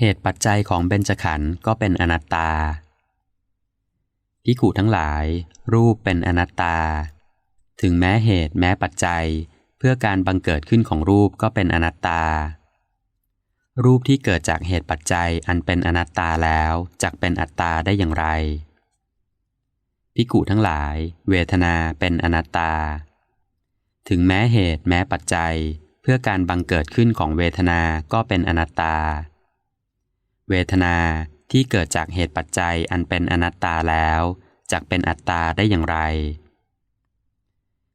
เหตุปัจจัยของเบญจขันธ์ก็เป็นอนัตตาพิขูทั้งหลาย รูปเป็นอนัตตา ถึงแม้เหตุแม้ปัจจัย เพื่อการบังเกิดขึ้นของรูปก็เป็นอนัตตา รูปที่เกิดจากเหตุปัจจัยอันเป็นอนัตตาแล้วจักเป็นอัตตาได้อย่างไรพิกุทั้งหลาย เวทนาเป็นอนัตตา ถึงแม้เหตุแม้ปัจจัย เพื่อการบังเกิดขึ้นของเวทนาก็เป็นอนัตตา เวทนาที่เกิดจากเหตุปัจจัยอันเป็นอนัตตาแล้วจักเป็นอัตตาได้อย่างไร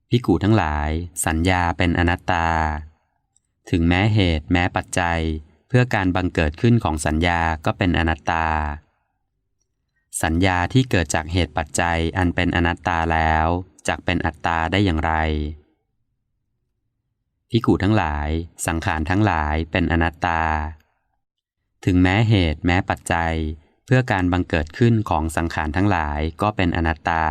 พิกุทั้งหลาย สัญญาเป็นอนัตตา ถึงแม้เหตุแม้ปัจจัยเพื่อการบังเกิดขึ้นของสัญญาก็เป็นอนัตตา สัญญาที่เกิดจากเหตุปัจจัยอันเป็นอนัตตาแล้วจักเป็นอัตตาได้อย่างไรพิกุทั้งหลาย สังขารทั้งหลายเป็นอนัตตา ถึงแม้เหตุแม้ปัจจัย เพื่อการบังเกิดขึ้นของสังขารทั้งหลายก็เป็นอนัตตา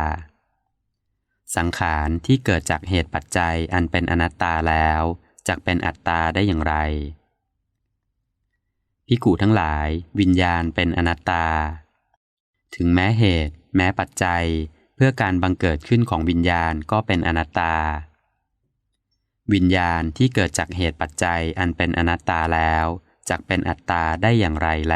สังขารที่เกิดจากเหตุปัจจัยอันเป็นอนัตตาแล้วจักเป็นอัตตาได้อย่างไรพิกุทั้งหลายวิญญาณเป็นอนัตตา ถึงแม้เหตุ แม้ปัจจัย เพื่อการบังเกิดขึ้นของวิญญาณก็เป็นอนัตตา วิญญาณที่เกิดจากเหตุปัจจัยอันเป็นอนัตตาแล้ว จักเป็นอัตตาได้อย่างไรแล